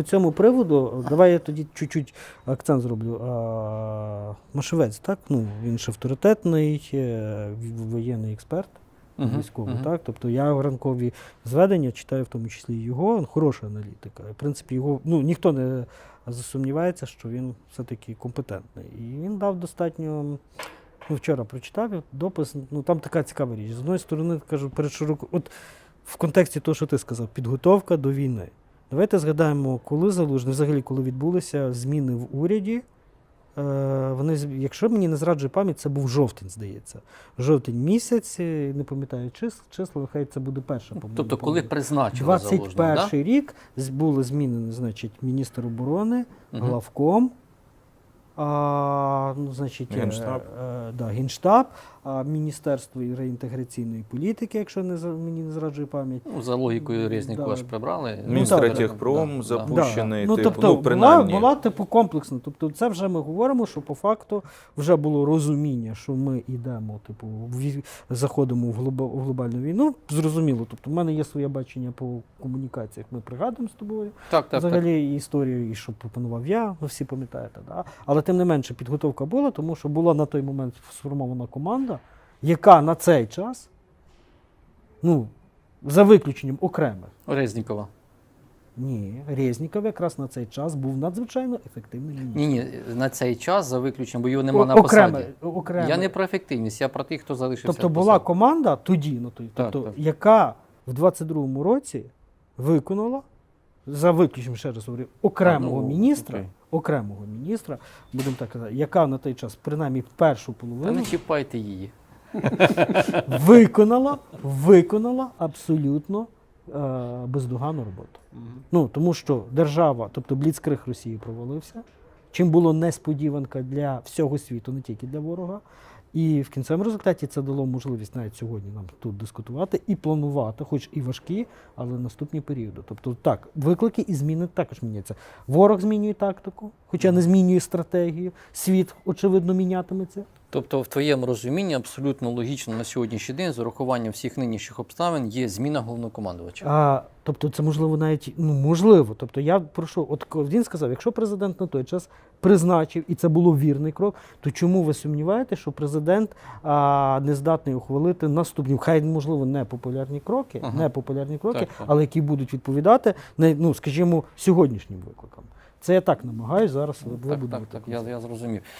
по цьому приводу, давай я тоді чуть-чуть акцент зроблю. А, Машевець, так? Ну, він ж авторитетний е, воєнний експерт. Мгм, Військовий, мгм. так? Тобто я в ранкові зведення читаю в тому числі його, він хороша аналітика. В принципі, його ну, ніхто не засумнівається, що він все-таки компетентний. І він дав достатньо. Ну, вчора прочитав допис, ну там така цікава річ. З одної сторони, кажу, перед широко. От в контексті того, що ти сказав, підготовка до війни. Давайте згадаємо, коли залужний, взагалі, коли відбулися зміни в уряді. Е, вони, якщо мені не зраджує пам'ять, це був жовтень, здається. Жовтень місяць, не пам'ятаю чис, числа, хай це буде перша. по-моєму, Тобто, коли помилка. призначили 21 залужного, да? рік з- були змінені, значить, міністр оборони, Мгм. главком, а, ну, значить, е, Генштаб. Е, да, Генштаб, а, Міністерство реінтеграційної політики, якщо не, за- мені не зраджує пам'ять. Ну, за логікою Резнікова Да. ж прибрали. Міністр так, техпром да, да. Пущений, ну, типу, тобто, ну, була, принаймні. була типу комплексно. Тобто, це вже ми говоримо, що по факту вже було розуміння, що ми йдемо, типу, в заходимо в, глобо, в глобальну війну. Зрозуміло. Тобто, в мене є своє бачення по комунікаціях. Ми пригадуємо з тобою. Так, так, так. Взагалі історію, і що пропонував я, ви всі пам'ятаєте. Да? Але тим не менше підготовка була, тому що була на той момент сформована команда, яка на цей час, ну, за виключенням окремих. Резнікова. Ні, Резніков якраз на цей час був надзвичайно ефективним міністром. Ні, ні, на цей час за виключенням, бо його нема О- на окреме, посаді. окреме. Я не про ефективність, я про тих, хто залишився. Тобто була посаді. команда тоді, на той, Так, тобто, так. яка в 22-му році виконала, за виключенням, ще раз говорю, окремого ну, міністра, окей. окремого міністра, будемо так казати, яка на той час, принаймні першу Та не чіпайте її. виконала, виконала абсолютно е, бездоганну роботу. Ну, тому що держава, тобто бліцкриг Росії провалився, чим було несподіванка для всього світу, не тільки для ворога. І в кінцевому результаті це дало можливість навіть сьогодні нам тут дискутувати і планувати, хоч і важкі, але наступні періоди. Тобто так, виклики і зміни також міняються. Ворог змінює тактику, хоча не змінює стратегію. Світ, очевидно, мінятиметься. Тобто, в твоєму розумінні абсолютно логічно на сьогоднішній день з урахуванням всіх нинішніх обставин є зміна головнокомандувача. А, тобто, це можливо навіть ну можливо. Тобто, я прошу, от він сказав, якщо президент на той час призначив, і це було вірний крок, то чому ви сумніваєте, що президент а, не здатний ухвалити наступні, хай можливо не популярні кроки, Ага. не популярні кроки, Так, так. але які будуть відповідати ну, скажімо, сьогоднішнім викликам. Це я так намагаюся зараз так, вибудувати. так, так, я, я зрозумів.